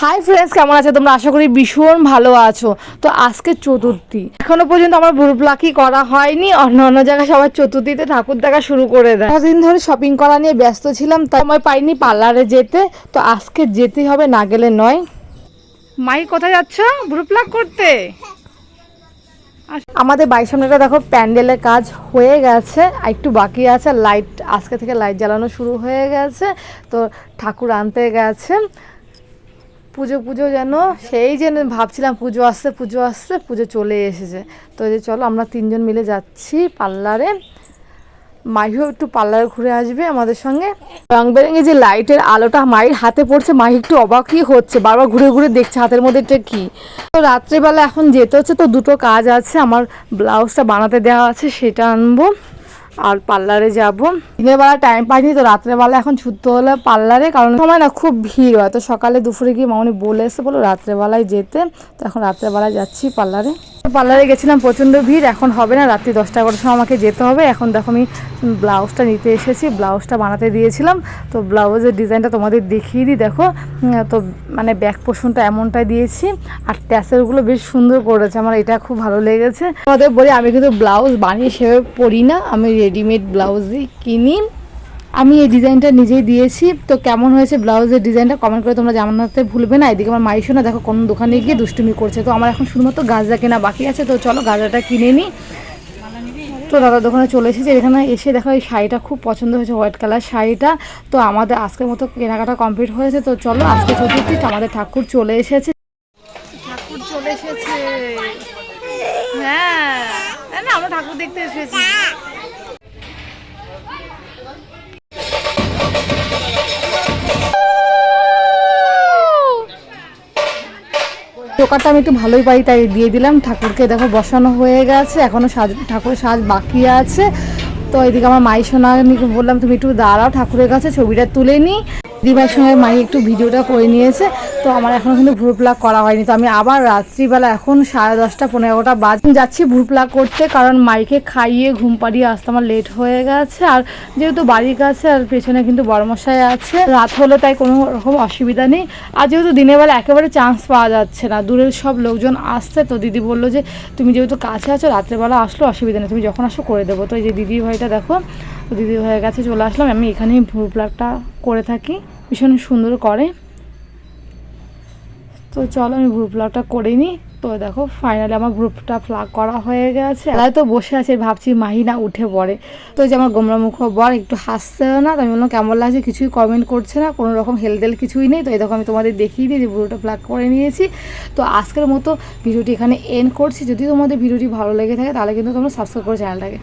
Hi friends কেমন আছে? তোমরা আশা করি ভীষণ ভালো আছো। তো আজকে চতুর্থী। এখনও পর্যন্ত আমার বুরুপ্লাকি করা হয়নি। অন্য অন্য জায়গায় সবার চতুর্থীতে ঠাকুর দেখা শুরু করে দেয়। দিন ধরে শপিং করা নিয়ে ব্যস্ত ছিলাম, তাই সময় পাইনি পার্লারে যেতে। তো আজকে যেতেই হবে না গেলে নয়। মাই, কোথায় যাচ্ছ? বুরুপ্লাক করতে? আমাদের বাড়ির সামনেটা দেখো, প্যান্ডেলের কাজ হয়ে গেছে। আর একটু বাকি আছে লাইট আজকে থেকে লাইট জ্বালানো শুরু হয়ে গেছে। তো ঠাকুর আনতে গেছে। পুজো পুজো যেন সেই যেন ভাবছিলাম পুজো আসছে পুজো আসছে, পুজো চলে এসেছে। তো যে চলো আমরা তিনজন মিলে যাচ্ছি পার্লারে। মাহিও একটু পার্লারে ঘুরে আসবে আমাদের সঙ্গে। রং বেরঙে যে লাইটের আলোটা মায়ের হাতে পড়ছে, মাহি একটু অবাকই হচ্ছে, বারবার ঘুরে ঘুরে দেখছে হাতের মধ্যে এটা কি। তো রাত্রেবেলা এখন যেতে হচ্ছে, তো দুটো কাজ আছে, আমার ব্লাউজটা বানাতে দেওয়া আছে, সেটা আনব। আর পার্লারে যাব। দিনের বেলা টাইম পাইনি তো, রাত্রেবেলা এখন ছুটতে হলে পার্লারে, কারণ সময় না খুব ভিড় হয়। তো সকালে দুপুরে গিয়ে মামনি বলে এসে বলো রাত্রেবেলায় যেতে। তো এখন রাত্রেবেলায় যাচ্ছি পার্লারে। পার্লারে গেছিলাম, প্রচণ্ড ভিড়। এখন হবে না, রাত্রি দশটা এগারোটার সময় আমাকে যেতে হবে। এখন দেখো আমি ব্লাউজটা নিতে এসেছি, ব্লাউজটা বানাতে দিয়েছিলাম। তো ব্লাউজের ডিজাইনটা তোমাদের দেখিয়ে দিই। দেখো তো মানে ব্যাক পোষণটা এমনটাই দিয়েছি। আর ট্যাসেলগুলো বেশ সুন্দর করেছে, আমার এটা খুব ভালো লেগেছে। আমাদের বলি, আমি কিন্তু ব্লাউজ বানিয়ে সেভাবে পরি না, আমি রেডিমেড ব্লাউজই কিনি। আমি এই ডিজাইনটা নিজেই দিয়েছি। তো কেমন হয়েছে ব্লাউজের ডিজাইনটা কমেন্ট করে তোমরা জানাতে ভুলবে না। এদিকে আমার মাইশো না, দেখো কোন দোকানে গিয়ে দুষ্টুমি করছে। তো আমার এখন শুধুমাত্র গাজরা কেনা বাকি আছে। তো চলো গাজরাটা কিনে নিই তো দাদার দোকানে চলে এসেছি। এখানে এসে দেখো এই শাড়িটা খুব পছন্দ হয়েছে হোয়াইট কালার শাড়িটা। তো আমাদের আজকের মতো কেনাকাটা কমপ্লিট হয়েছে। তো চলো আজকে চতুর্থী আমাদের ঠাকুর চলে এসেছে। ঠাকুর চলে এসেছে। হ্যাঁ না, আমরা ঠাকুর দেখতে এসেছি। টোকাটা আমি একটু ভালোই পাই, তাই দিয়ে দিলাম। ঠাকুরকে দেখো বসানো হয়ে গেছে, এখনও সাজ, ঠাকুরের সাজ বাকি আছে। তো এদিকে আমার মাই সোনা, আমি বললাম, তুমি একটু দাঁড়াও ঠাকুরের কাছে, ছবিটা তুলে নিই দিদিভাইয়ের সঙ্গে মাই একটু ভিডিওটা করে নিয়েছে, তো আমার এখনও কিন্তু ভুরু প্লাগ করা হয়নি। তো আমি আবার রাত্রিবেলা এখন সাড়ে দশটা পনেরো এগারোটা বাজ যাচ্ছি ভুরু প্লাগ করতে, কারণ মাইকে খাইয়ে ঘুম পাড়িয়ে আসতে আমার লেট হয়ে গেছে। আর যেহেতু বাড়ির কাছে, আর পেছনে কিন্তু বড়মশাই আছে, রাত হলে তাই কোনো রকম অসুবিধা নেই। আর যেহেতু দিনের বেলা একেবারে চান্স পাওয়া যাচ্ছে না, দূরের সব লোকজন আসছে, তো দিদি বলল যে, তুমি যেহেতু কাছে আছো, রাত্রেবেলা আসলো অসুবিধা নেই, তুমি যখন আসো করে দেবো। তো এই যে দিদি ভাইটা দেখো দিদি ভাইয়ের কাছে চলে আসলাম। আমি এখানেই ভুরু প্লাগটা করে থাকি। ভীষণ সুন্দর করে। তো চলো, আমি গ্রুপ প্লাগটা করে নিই। তো দেখো ফাইনালি আমার গ্রুপটা প্লাগ করা হয়ে গেছে। এলাই তো বসে আছে, ভাবছি মাহি না উঠে পড়ে। তো যে আমার গোমরা মুখ বর, একটু হাসছে না। তো আমি বললাম, কেমন লাগছে? কিছুই কমেন্ট করছে না। কোনো রকম হেলদেল কিছুই নেই। তো এই দেখো, আমি তোমাদের দেখিয়ে দিই যে ভিডিওটা প্লাগ করে নিয়েছি। তো আজকের মতো ভিডিওটি এখানে এন্ড করছি। যদি তোমাদের ভিডিওটি ভালো লেগে থাকে, তাহলে কিন্তু তোমরা সাবস্ক্রাইব করে চ্যানেলটাকে।